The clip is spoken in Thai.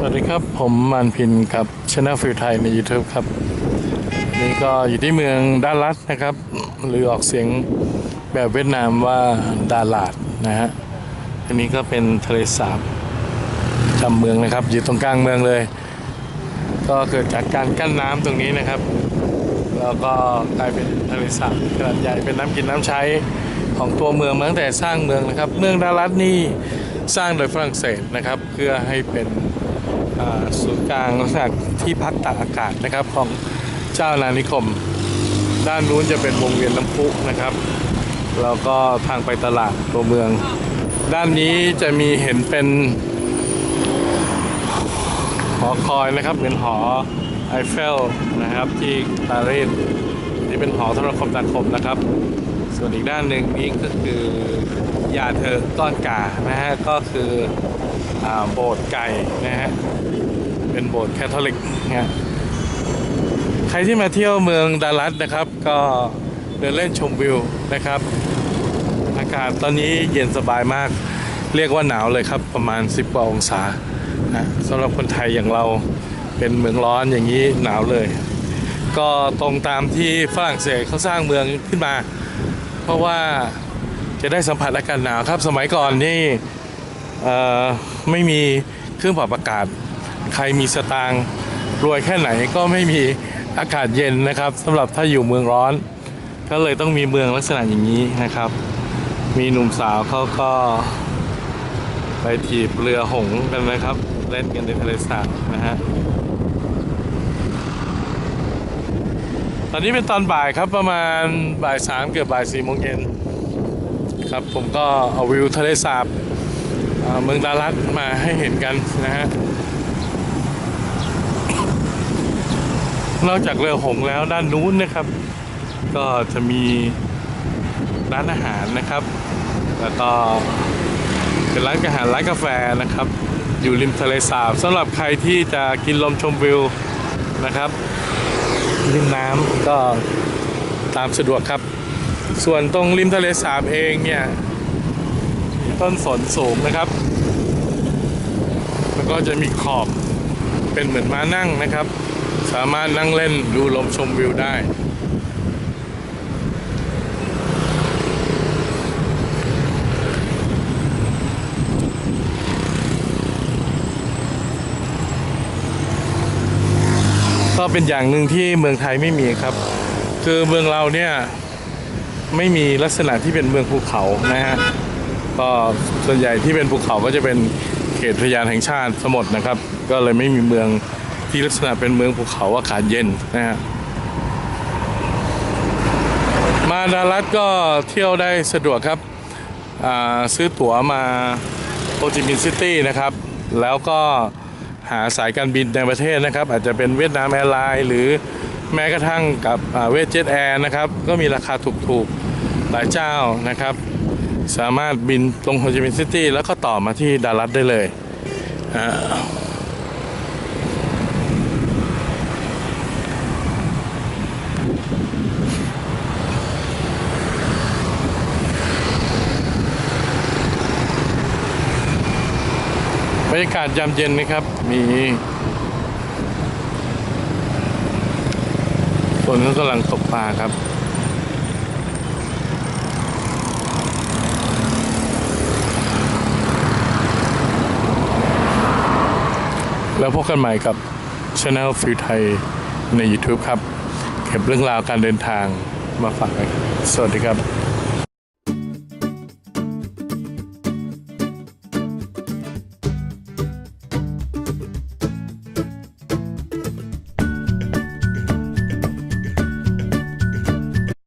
สวัสดีครับ ผมมันพินกับช anel ฟิลไทยใน YouTube ครับ นี่ก็อยู่ที่เมืองดาลัดนะครับ หรือออกเสียงแบบเวียดนามว่าดาลาดนะฮะอันนี้ก็เป็นทะเลสาบจำเมืองนะครับ อยู่ตรงกลางเมืองเลย ก็เกิดจากการกั้นน้ำตรงนี้นะครับ แล้วก็กลายเป็นทะเลสาบขนาดใหญ่เป็นน้ำกินน้ำใช้ของตัวเมืองมาตั้งแต่สร้างเมืองนะครับ เมืองดารัสนี่สร้างโดยฝรั่งเศสนะครับ เพื่อให้เป็น ศูนย์กลางลักษณะที่พักตากอากาศนะครับ ของเจ้าอานิคม ด้านนู้นจะเป็นวงเวียนน้ำพุนะครับ แล้วก็ทางไปตลาดตัวเมือง ด้านนี้จะมีเห็นเป็นหอคอยนะครับเป็นหอไอเฟลนะครับที่ปารีสนี่เป็นหอโทรคมนาคมนะครับ ส่วนอีกด้านหนึ่งนี้ก็คือยาเธอก้อนกานะฮะก็คือ โบสถ์ไก่นะฮะ เป็นโบสถ์แคทอลิกนะใครที่มาเที่ยวเมืองดัลลัสนะครับ ก็เดินเล่นชมวิวนะครับ อากาศตอนนี้เย็นสบายมาก เรียกว่าหนาวเลยครับประมาณ 10กว่าองศานะสำหรับคนไทยอย่างเราเป็นเมืองร้อนอย่างนี้หนาวเลย ก็ตรงตามที่ฝรั่งเศสเขาสร้างเมืองขึ้นมา เพราะว่าจะได้สัมผัสอากาศหนาวครับสมัยก่อนนี่ ไม่มีเครื่องปรับอากาศ ใครมีสตางค์รวยแค่ไหนก็ไม่มีอากาศเย็นนะครับสำหรับถ้าอยู่เมืองร้อน ก็เลยต้องมีเมืองลักษณะอย่างนี้นะครับ มีหนุ่มสาวเขาก็ไปถีบเรือหงกันนะครับ เล่นกันในทะเลสาบนะฮะตอนนี้เป็นตอนบ่ายครับประมาณบ่ายสามเกือบบ่ายสี่โมงเย็นครับผมก็เอาวิวทะเลสาบ เมืองดารัสมาให้เห็นกันนะฮะนอกจากเรือหงแล้วด้านนู้นนะครับ ก็จะมีร้านอาหารนะครับ แล้วก็เป็นร้านอาหารร้านกาแฟนะครับ อยู่ริมทะเลสาบสำหรับใครที่จะกินลมชมวิวนะครับริมน้ำก็ตามสะดวกครับ ส่วนตรงริมทะเลสาบเองเนี่ย ต้นสนสูงนะครับ แล้วก็จะมีขอบเป็นเหมือนม้านั่งนะครับ สามารถนั่งเล่นดูลมชมวิวได้ก็เป็นอย่างหนึ่งที่เมืองไทยไม่มีครับ คือเมืองเราเนี่ย ไม่มีลักษณะที่เป็นเมืองภูเขานะฮะ ก็ส่วนใหญ่ที่เป็นภูเขาก็จะเป็นเขตอุทยานแห่งชาติสมดนะครับ ก็เลยไม่มีเมืองที่ลักษณะเป็นเมืองภูเขาอากาศเย็นนะฮะมาดารัสก็เที่ยวได้สะดวกครับซื้อตั๋วมาโฮจิมินห์ซิตี้นะครับ แล้วก็หาสายการบินในประเทศนะครับ อาจจะเป็นเวียดนามแอร์ไลน์หรือแม้กระทั่งกับเวทเจ็ตแอร์นะครับ ก็มีราคาถูกๆ หลายเจ้านะครับ สามารถบินลงโฮจิมินห์ซิตี้แล้วก็ต่อมาที่ดัลลัสได้เลยบรรยากาศยามเย็นนะครับ มีคนเขากำลังตกปลาครับ แล้วพบกันใหม่กับช anel ฟิวไทยใน YouTube ครับ เก็บเรื่องราวการเดินทางมาฝากกันสวัสดีครับ